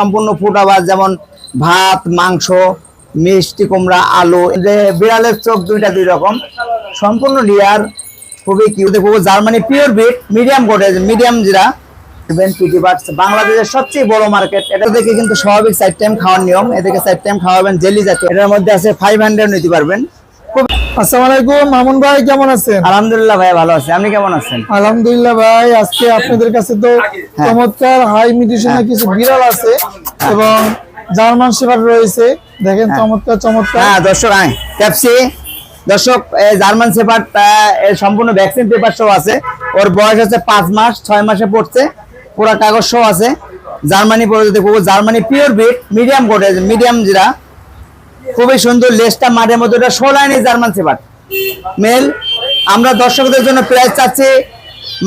সম্পূর্ণ ফুটাবাজ যেমন ভাত, মাংস, মিষ্টি, কুমড়া, আলু বিড়ালের চোখ দুইটা দুই রকম। সম্পূর্ণ রিয়ার, খুবই কিউ দেখব জার্মানি পিওর বিট মিডিয়াম কোটে মিডিয়াম জিরা। পিটি বাংলাদেশের সবচেয়ে বড় মার্কেট এটা দেখে কিন্তু স্বাভাবিক সাইড টাইম খাওয়ার নিয়ম। এদিকে সাইড টাইম খাওয়াবেন জেলি জাতীয়। এটার মধ্যে আছে ফাইভ হান্ড্রেড নিতে পারবেন। আসসালামু আলাইকুম মামুন ভাই কেমন আছেন? আলহামদুলিল্লাহ ভাই ভালো আছে। আপনি কেমন আছেন? আলহামদুলিল্লাহ ভাই আজকে আপনাদের কাছে তো হ্যাঁ। চমৎকার হাই মিউটেশনের কিছু বিড়াল আছে এবং জার্মান শেফার্ড রয়েছে। দেখেন চমৎকার চমৎকার। হ্যাঁ দর্শক আয় ট্যাপসি দর্শক জার্মান সেপার এর সম্পূর্ণ ভ্যাকসিন পেপার সহ আছে। ওর বয়স হচ্ছে পাঁচ মাস ছয় মাসে পড়ছে। পুরো কাগজ সহ আছে। জার্মানি পড়ে দেখব জার্মানি পিওর বিট মিডিয়াম কোটে মিডিয়াম জিরা খুবই সুন্দর লেসটা মাঠের মধ্যে ওটা ষোলাইনি জার্মান সেপার মেল আমরা দর্শকদের জন্য প্রাইস চাচ্ছি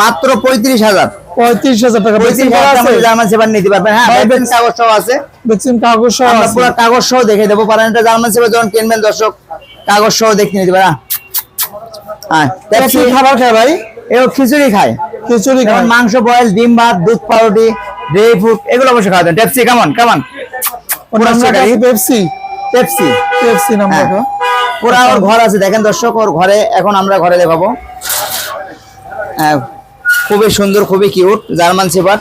মাত্র পঁয়ত্রিশ হাজার। পঁয়ত্রিশ হাজার টাকা। জার্মান নিতে পারবেন। হ্যাঁ কাগজ সহ আছে। কাগজ সহ পুরো কাগজ সহ দেখে দেবো। পারেন এটা জার্মান সেবা যখন কিনবেন দর্শক কাগজ সহ দেখে নিতে পারে হ্যাঁ কি খাবার খায় ভাই? এও খিচুড়ি খায়। খিচুড়ি খায়। মাংস বয়েল ডিম ভাত দুধ পাউরুটি ড্রাই ফ্রুট এগুলো অবশ্যই খাওয়া টেপসি কেমন কেমন পেপসি পেপসি পেপসি নাম হ্যাঁ। পুরা ওর ঘর আছে দেখেন দর্শক ওর ঘরে এখন আমরা ঘরে দেখাবো। হ্যাঁ, খুবই সুন্দর খুবই কিউট জার্মান সেপার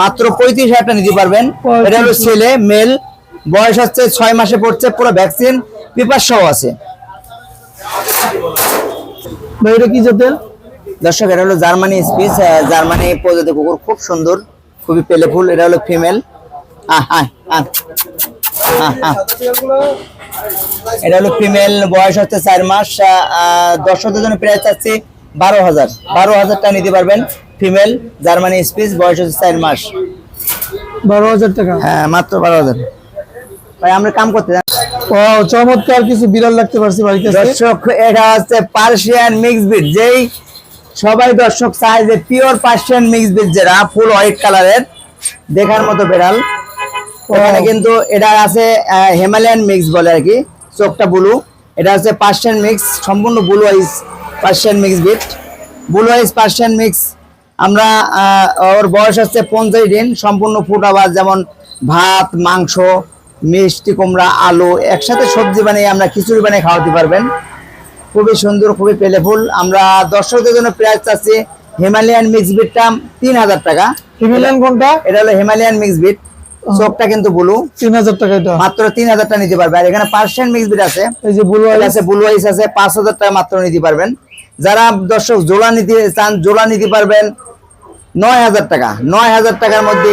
মাত্র পঁয়ত্রিশ হাজার টাকা নিতে পারবেন। এটা হলো ছেলে মেল বয়স হচ্ছে ছয় মাসে পড়ছে পুরো ভ্যাকসিন পেপার সহ আছে। এটা কি জাতের? দর্শক এটা হলো জার্মানি স্পিচ জার্মানি প্রজাতি কুকুর খুব সুন্দর খুবই পেলেফুল এটা হলো ফিমেল এটা হলো ফিমেল বয়স হচ্ছে চার মাস দর্শকদের জন্য প্রাইস চাচ্ছি বারো হাজার। বারো হাজার টাকা নিতে পারবেন ফিমেল জার্মানি স্পিচ বয়স হচ্ছে চার মাস। বারো হাজার টাকা? হ্যাঁ মাত্র বারো হাজার। ভাই আমরা কাম করতে যাই। ও চমৎকার কিছু বিড়াল রাখতে পারছি কাছে। দর্শক এটা হচ্ছে পার্সিয়ান মিক্স বিট যেই সবাই দর্শক চায় যে পিওর পার্সিয়ান মিক্স বিট যেটা ফুল হোয়াইট কালারের দেখার মতো বেড়াল। ওখানে কিন্তু এটা আছে হিমালয়ান মিক্স বলে আর কি। চোখটা ব্লু এটা হচ্ছে পার্সিয়ান মিক্স সম্পূর্ণ blue eyes Persian mix breed blue eyes Persian mix আমরা ওর বয়স হচ্ছে পঞ্চাশ দিন। সম্পূর্ণ ফুটাবাজ যেমন ভাত মাংস মিষ্টি কুমড়া আলু একসাথে সবজি বানিয়ে আমরা খিচুড়ি বানিয়ে খাওয়াতে পারবেন। খুবই সুন্দর খুবই পেলেফুল আমরা দর্শকদের জন্য প্রাইস চাচ্ছি হিমালয়ান মিক্স বিটটা তিন হাজার টাকা। হিমালয়ান কোনটা? এটা হলো হিমালয়ান মিক্স বিট চোখটা কিন্তু ব্লু। তিন হাজার টাকা এটা। মাত্র তিন হাজার টাকা নিতে পারবে। আর এখানে পার্সিয়ান মিক্স বিট আছে। এই যে বুলু এটা আছে ব্লু আইস আছে পাঁচ হাজার টাকা মাত্র নিতে পারবেন। যারা দর্শক জোড়া নিতে চান জোড়া নিতে পারবেন। নয় হাজার টাকা নয় হাজার টাকার মধ্যে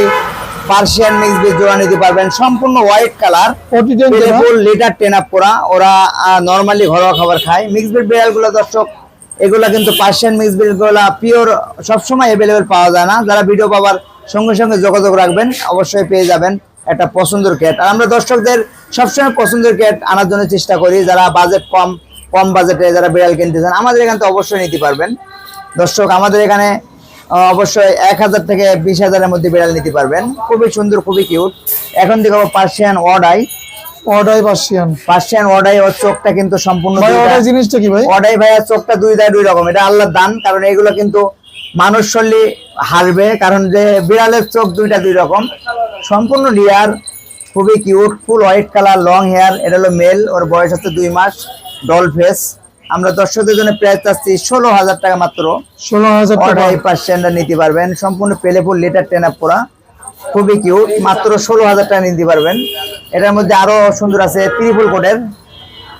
পার্সিয়ান মিক্স বিট জোড়া নিতে পারবেন। সম্পূর্ণ white colour full litter train up করা ওরা নর্মালি ঘরোয়া খাবার খায়। মিক্স বিট বিড়ালগুলো দর্শক এগুলা কিন্তু পার্সিয়ান মিক্স বিটগুলা পিওর সবসময় অ্যাভেলেবেল পাওয়া যায় না। যারা ভিডিও পাওয়ার সঙ্গে সঙ্গে যোগাযোগ রাখবেন অবশ্যই পেয়ে যাবেন একটা পছন্দের ক্যাট। আর আমরা দর্শকদের সবসময় পছন্দের ক্যাট আনার জন্য চেষ্টা করি যারা বাজেট কম কম বাজেটে যারা বিড়াল কিনতে চান আমাদের এখান থেকে অবশ্যই নিতে পারবেন। দর্শক আমাদের এখানে অবশ্যই এক হাজার থেকে বিশ হাজারের মধ্যে বিড়াল নিতে পারবেন। খুবই সুন্দর খুবই কিউট। এখন থেকে Persian odd eye. Order Persian. Persian odd eye ওর চোখটা কিন্তু সম্পূর্ণ জিনিসটা কি ভাই? ভাইয়ার চোখটা দুই দেয় দুই রকম। এটা আল্লাহর দান কারণ এগুলো কিন্তু মানুষ শরীরে হারবে কারণ যে বিড়ালের চোখ দুইটা দুই রকম। সম্পূর্ণ রিয়ার খুবই cute full white colour long hair এটা হলো মেল ওর বয়স হচ্ছে দুই মাস ডল ফেস। আমরা দর্শকদের জন্য প্রাইস চাচ্ছি ষোলো হাজার টাকা মাত্র। ষোলো হাজার টাকা। অর্ডার পার্সেন্টটা নিতে পারবেন। সম্পূর্ণ পেলেফুল লিটার টেন আপ করা। খুবই কিউট মাত্র ষোলো হাজার টাকা নিতে পারবেন। এটার মধ্যে আরও সুন্দর আছে ত্রিপুল কোটের।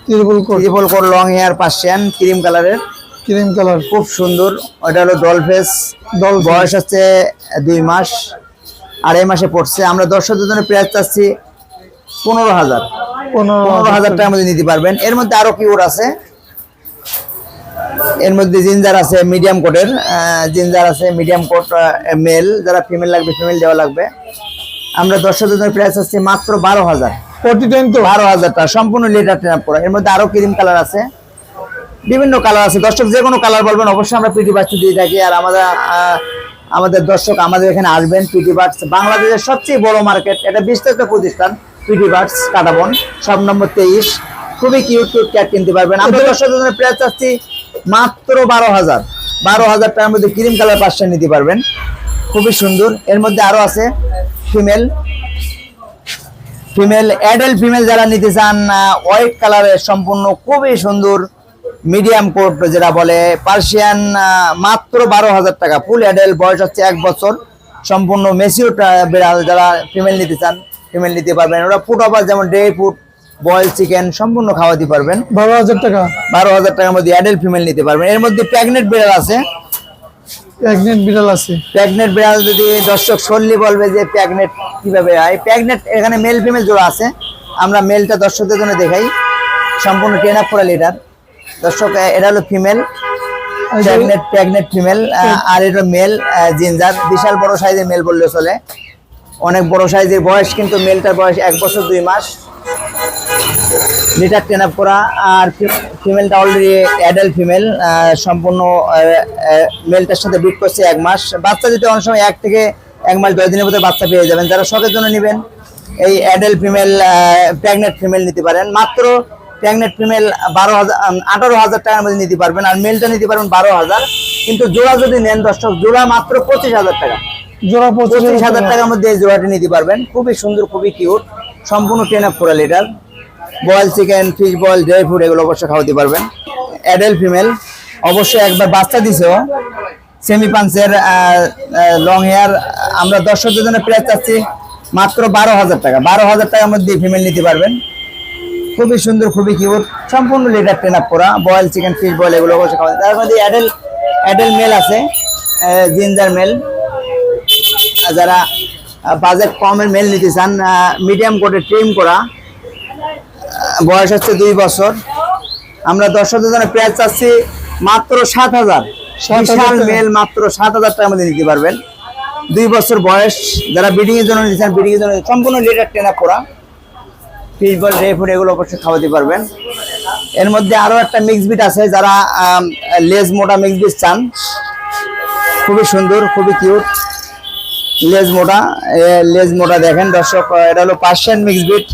Triple coat. Triple coat long hair Persian cream কালারের। ক্রিম কালার খুব সুন্দর। ওটা হলো ডল ফেস ডল বয়স হচ্ছে দুই মাস আড়াই মাসে পড়ছে। আমরা দর্শকদের জন্য প্রাইস চাচ্ছি পনেরো হাজার। পনেরো হাজার টাকার মধ্যে নিতে পারবেন। এর মধ্যে আরও কিউর আছে। এর মধ্যে জিঞ্জার আছে মিডিয়াম কোটের জিঞ্জার আছে মিডিয়াম কোট মেল যারা ফিমেল লাগবে ফিমেল দেওয়া লাগবে। আমরা দর্শকদের জন্য প্রাইস আছে মাত্র বারো হাজার। টেন তো। বারো হাজার টাকা। সম্পূর্ণ লেটার ট্রেন করা। এর মধ্যে আরও ক্রিম কালার আছে। বিভিন্ন কালার আছে। দর্শক, যে কোনো কালার বলবেন, অবশ্যই আমরা পিটি বাচ্চা দিয়ে থাকি। আর আমাদের আমাদের দর্শক আমাদের এখানে আসবেন পিটি বার্ডস বাংলাদেশের সবচেয়ে বড় মার্কেট এটা বিস্তারিত প্রতিষ্ঠান পিটি বার্ডস কাটাবন সব নম্বর তেইশ। খুবই কিউট কিউট ক্যাট কিনতে পারবেন। আমরা দর্শকদের জন্য প্রাইস চাচ্ছি মাত্র বারো হাজার। বারো হাজার টাকার মধ্যে ক্রিম কালার পাঁচটা নিতে পারবেন। খুবই সুন্দর। এর মধ্যে আরও আছে ফিমেল ফিমেল অ্যাডাল্ট ফিমেল যারা নিতে চান হোয়াইট কালারের সম্পূর্ণ খুবই সুন্দর মিডিয়াম কোট যেটা বলে পার্সিয়ান মাত্র বারো হাজার টাকা। ফুল অ্যাডাল্ট বয়স হচ্ছে এক বছর। সম্পূর্ণ মেসিউর বিড়াল যারা ফিমেল নিতে চান ফিমেল নিতে পারবেন। ওরা ফুট অফার যেমন ডে ফুট বয়েল চিকেন সম্পূর্ণ খাওয়াতে পারবেন। বারো হাজার টাকা। বারো হাজার টাকার মধ্যে অ্যাডাল্ট ফিমেল নিতে পারবেন। এর মধ্যে প্রেগনেন্ট বিড়াল আছে। প্রেগনেন্ট বিড়াল আছে। প্রেগনেন্ট বিড়াল যদি দর্শক শুনলি বলবে যে প্রেগনেন্ট কীভাবে হয় প্রেগনেন্ট এখানে মেল ফিমেল জোড়া আছে। আমরা মেলটা দর্শকদের জন্য দেখাই। সম্পূর্ণ ট্রেন আপ করা লিটার। দর্শক এটা হলো ফিমেল প্রেগনেন্ট প্রেগনেন্ট ফিমেল আর এটা মেল জিঞ্জার বিশাল বড় সাইজের মেল বললে চলে। অনেক বড় সাইজের বয়স কিন্তু মেলটার বয়স এক বছর দুই মাস। লিটার টেন আপ করা আর ফিমেলটা অলরেডি অ্যাডাল্ট ফিমেল সম্পূর্ণ মেলটার সাথে বিট করছে এক মাস। বাচ্চা দিতে অনেক সময় এক থেকে এক মাস দশ দিনের মধ্যে বাচ্চা পেয়ে যাবেন যারা শখের জন্য নেবেন এই অ্যাডাল্ট ফিমেল প্রেগনেন্ট ফিমেল নিতে পারেন। মাত্র প্রেগনেন্ট ফিমেল বারো হাজার আঠারো হাজার টাকার মধ্যে নিতে পারবেন। আর মেলটা নিতে পারবেন বারো হাজার। কিন্তু জোড়া যদি নেন দর্শক জোড়া মাত্র পঁচিশ হাজার টাকা। জোড়া পঁচিশ হাজার টাকার মধ্যে এই জোড়াটি নিতে পারবেন। খুবই সুন্দর খুবই কিউট সম্পূর্ণ ট্রেন আপ করা litter boil chicken fish boil dry food এগুলো অবশ্যই খাওয়াতে পারবেন। অ্যাডাল্ট ফিমেল অবশ্যই একবার বাচ্চা দিছেও সেমি পাঞ্চের লং হেয়ার আমরা দর্শকদের জন্য প্রাইস চাচ্ছি মাত্র বারো হাজার টাকা। বারো হাজার টাকার মধ্যে ফিমেল নিতে পারবেন। খুবই সুন্দর খুবই কিউট সম্পূর্ণ লিটার ট্রেন আপ করা বয়েল চিকেন ফিশ বয়েল এগুলো অবশ্যই খাওয়াতে তার মধ্যে অ্যাডেল অ্যাডাল্ট মেল আছে জিঞ্জার মেল যারা বাজেট কমের মেল নিতে চান মিডিয়াম কোটে ট্রিম করা বয়স হচ্ছে দুই বছর। আমরা দর্শকদের জন্য প্রাইস চাচ্ছি মাত্র সাত হাজার। 7,000 বিশাল মেল মাত্র সাত হাজার টাকার মধ্যে নিতে পারবেন। দুই বছর বয়স যারা ব্রিডিং এর জন্য নিতে চান ব্রিডিং এর জন্য সম্পূর্ণ লিটার ট্রেন আপ করা। ফিশ বল ড্রাই ফুড এগুলো অবশ্যই খাওয়াতে পারবেন। এর মধ্যে আরও একটা মিক্স বিট আছে যারা লেজ মোটা মিক্স বিট চান খুবই সুন্দর খুবই কিউট লেজ মোটা লেজ মোটা দেখেন দর্শক এটা হলো পার্সিয়ান মিক্স বিট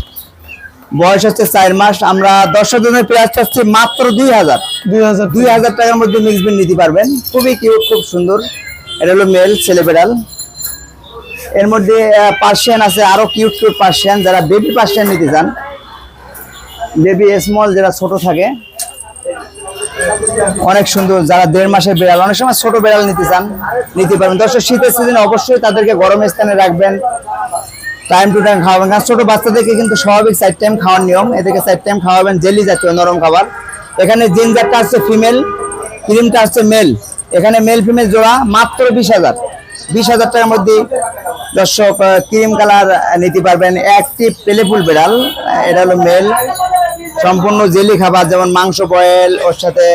বয়স হচ্ছে চার মাস আমরা দর্শক জনের প্রাইস চাচ্ছি মাত্র দুই হাজার। দুই হাজার দুই হাজার টাকার মধ্যে মিক্স বিট নিতে পারবেন খুবই কিউট খুব সুন্দর। এটা হলো মেল ছেলে বেড়াল এর মধ্যে পার্সিয়ান আছে, আরও কিউট কিউট পার্সিয়ান যারা বেবি পার্সিয়ান নিতে চান বেবি স্মল যারা ছোট থাকে, অনেক সুন্দর, যারা দেড় মাসের বিড়াল, অনেক সময় ছোট বিড়াল নিতে চান, নিতে পারবেন দর্শক, শীতের সিজনে অবশ্যই তাদেরকে গরম স্থানে রাখবেন টাইম টু টাইম খাওয়াবেন, কারণ ছোট বাচ্চাদেরকে কিন্তু স্বাভাবিক চার টাইম খাওয়ার নিয়ম, এদেরকে চার টাইম খাওয়াবেন জেলি জাতীয় নরম খাবার। এখানে জিঞ্জারটা হচ্ছে ফিমেল ক্রিমটা হচ্ছে মেল এখানে মেল ফিমেল জোড়া মাত্র বিশ হাজার। বিশ হাজার টাকার মধ্যে দর্শক ক্রিম কালার নিতে পারবেন। অ্যাক্টিভ পেলেফুল বিড়াল, এটা হলো মেল। সম্পূর্ণ জেলি খাবার, যেমন মাংস বয়েল, ওর সাথে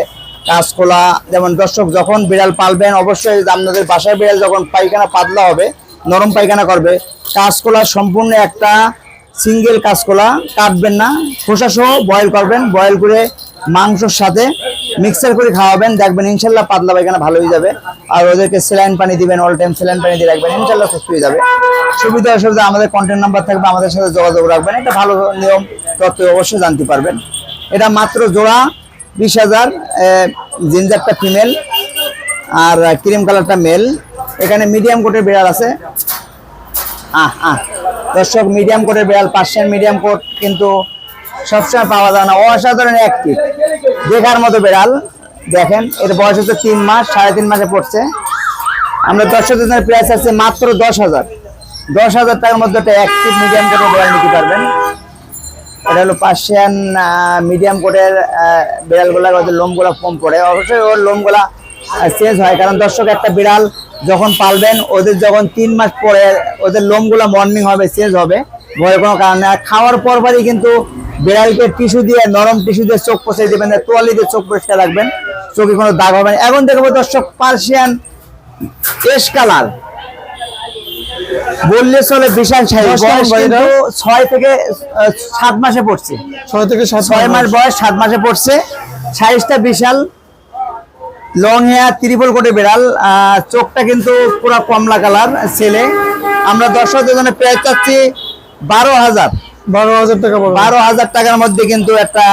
কাঁচকোলা। যেমন দর্শক, যখন বিড়াল পালবেন, অবশ্যই আপনাদের বাসার বিড়াল যখন পায়খানা পাতলা হবে, নরম পায়খানা করবে। কাঁচকোলা সম্পূর্ণ একটা সিঙ্গেল কাঁচকলা, কাটবেন না। খোসা সহ বয়েল করবেন, বয়েল করে মাংসর সাথে মিক্সার করে খাওয়াবেন, দেখবেন ইনশাল্লাহ পাতলা পায়খানা ভালো হয়ে যাবে। আর ওদেরকে স্যালাইন পানি দিবেন অল টাইম স্যালাইন পানি দিয়ে রাখবেন, ইনশাল্লাহ সুস্থ হয়ে যাবে। সুবিধা অসুবিধা, আমাদের কন্ট্যাক্ট নাম্বার থাকবে, আমাদের সাথে যোগাযোগ রাখবেন। এটা ভালো নিয়ম, তথ্য অবশ্যই জানতে পারবেন। এটা মাত্র জোড়া, বিশ হাজার জিঞ্জারটা ফিমেল আর ক্রিম কালারটা মেল এখানে মিডিয়াম কোটের বিড়াল আছে। আহ আহ। দর্শক মিডিয়াম কোটের বিড়াল পার্সিয়ান মিডিয়াম কোট কিন্তু সবসময় পাওয়া যায় না। অসাধারণ অ্যাক্টিভ দেখার মতো বিড়াল। দেখেন, এর বয়স হচ্ছে তিন মাস, সাড়ে তিন মাসে পড়ছে। আমরা দর্শকদের জন্য প্রাইস আছে মাত্র দশ হাজার। দশ হাজার টাকার মধ্যে একটা অ্যাক্টিভ মিডিয়াম কোটের বিড়াল নিতে পারবেন। এটা হলো পার্সিয়ান মিডিয়াম কোটের বিড়ালগুলা, ওদের লোমগুলা কম পড়ে। অবশ্যই ওর লোমগুলা চেঞ্জ হয়। কারণ দর্শক, একটা বিড়াল যখন পালবেন, ওদের যখন তিন মাস পরে ওদের লোমগুলা মর্নিং হবে চেঞ্জ হবে। ভয়ের কোনো কারণ নেই। আর খাওয়ার পরপরই কিন্তু বিড়ালকে টিস্যু দিয়ে নরম টিস্যু দিয়ে চোখ পচে দেবেন তোয়ালি দিয়ে চোখ পরিষ্কার রাখবেন। চোখে কোনো দাগ হবে না। এখন দেখব দর্শক পার্সিয়ান এস কালার। বললে চলে বিশাল ছয় থেকে সাত মাসে পড়ছে। ছয় থেকে ছয় মাস। বয়স সাত মাসে পড়ছে। সাইজটা বিশাল। লং হেয়ার ত্রিপল কোটে বিড়াল। আহ, চোখটা কিন্তু পুরো কমলা কালার ছেলে। আমরা দর্শকদের জন্য প্রায় চাচ্ছি বারো হাজার। বারো হাজার টাকা বারো হাজার টাকার মধ্যে কিন্তু একটা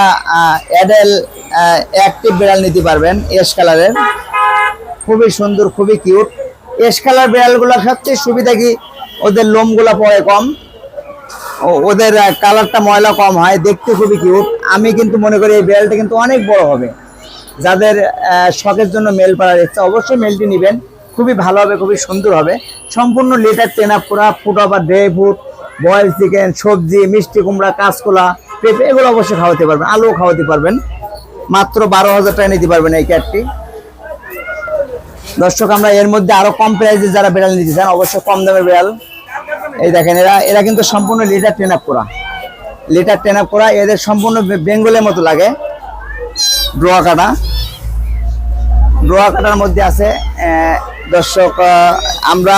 অ্যাডেল অ্যাক্টিভ বিড়াল নিতে পারবেন এস কালারের খুবই সুন্দর খুবই কিউট এস কালার বিড়ালগুলোর সবচেয়ে সুবিধা কি? ওদের লোমগুলো পড়ে কম। ওদের কালারটা ময়লা কম হয় দেখতে খুবই কিউট আমি কিন্তু মনে করি এই বেলটা কিন্তু অনেক বড় হবে। যাদের শখের জন্য মেল পাড়ার ইচ্ছা অবশ্যই মেলটি নেবেন। খুবই ভালো হবে খুবই সুন্দর হবে। সম্পূর্ণ লেটার টেনা পুরা ফুট বা ড্রাই ফ্রুট বয়েল চিকেন সবজি, মিষ্টি, কুমড়া, কাঁচকলা, পেঁপে, এগুলো অবশ্যই খাওয়াতে পারবেন, আলুও খাওয়াতে পারবেন। মাত্র বারো হাজার টাকা নিতে পারবেন এই ক্যাটটি। দর্শক, আমরা এর মধ্যে আরও কম প্রাইসে যারা বিড়াল নিতে চান, অবশ্যই কম দামের বিড়াল। এই দেখেন, এরা এরা কিন্তু সম্পূর্ণ লিটার টেন আপ করা। লিটার টেন আপ করা, এদের সম্পূর্ণ বেঙ্গলের মতো লাগে। ড্রোয়া কাটা। ড্রোয়া কাটার মধ্যে আছে দর্শক আমরা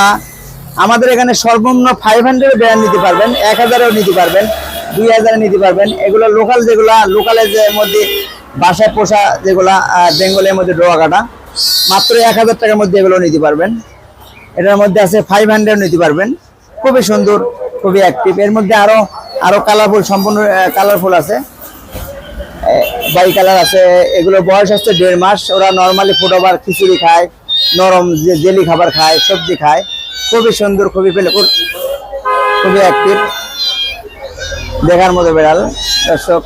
আমাদের এখানে সর্বনিম্ন ফাইভ হান্ড্রেড বিড়াল নিতে পারবেন, এক হাজারেও নিতে পারবেন, দুই হাজারে নিতে পারবেন। এগুলো লোকাল যেগুলা লোকালের যে মধ্যে বাসায় পোষা যেগুলা বেঙ্গলের মধ্যে ড্রোয়া কাটা, মাত্র এক হাজার টাকার মধ্যে এগুলো নিতে পারবেন। এটার মধ্যে আছে ফাইভ হান্ড্রেড নিতে পারবেন। খুবই সুন্দর, খুবই অ্যাক্টিভ এর মধ্যে আরও আরও কালারফুল সম্পূর্ণ কালারফুল আছে। বাই কালার আছে। এগুলো বয়স হচ্ছে দেড় মাস। ওরা নর্মালি ফুটওভার, খিচুড়ি খায়, নরম যে, জেলি খাবার খায়, সবজি খায়। খুবই সুন্দর খুবই পেলে খুবই অ্যাক্টিভ দেখার মতো বেড়াল দর্শক।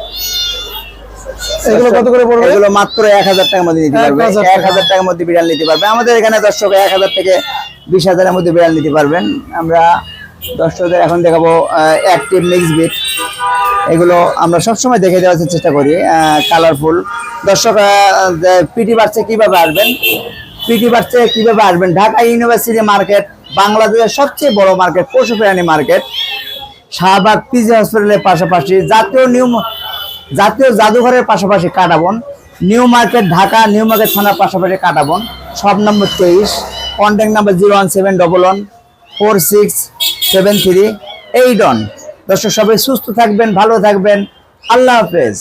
এগুলো কত করে পড়বে? এগুলো মাত্র এক হাজার টাকার মধ্যে নিতে পারবে। এক হাজার টাকার মধ্যে বিড়াল নিতে পারবে। আমাদের এখানে দর্শক এক হাজার থেকে বিশ হাজারের মধ্যে বিড়াল নিতে পারবেন। আমরা দর্শকদের এখন দেখাবো অ্যাক্টিভ মিক্স বিট এগুলো আমরা সবসময় দেখে দেওয়ার চেষ্টা করি কালারফুল দর্শক পিটি বাড়ছে কীভাবে আসবেন? পিটি বাড়ছে কীভাবে আসবেন? ঢাকা ইউনিভার্সিটি মার্কেট বাংলাদেশের সবচেয়ে বড় মার্কেট পশু প্রাণী মার্কেট শাহবাগ পিজি হসপিটালের পাশাপাশি জাতীয় নিউ জাতীয় জাদুঘরের পাশাপাশি Katabon, new market Dhaka, new market থানার পাশাপাশি কাটাবন, সব নম্বর তেইশ contact number zero one seven double one four six seven three eight one দর্শক, সবাই সুস্থ থাকবেন, ভালো থাকবেন, আল্লাহ হাফেজ।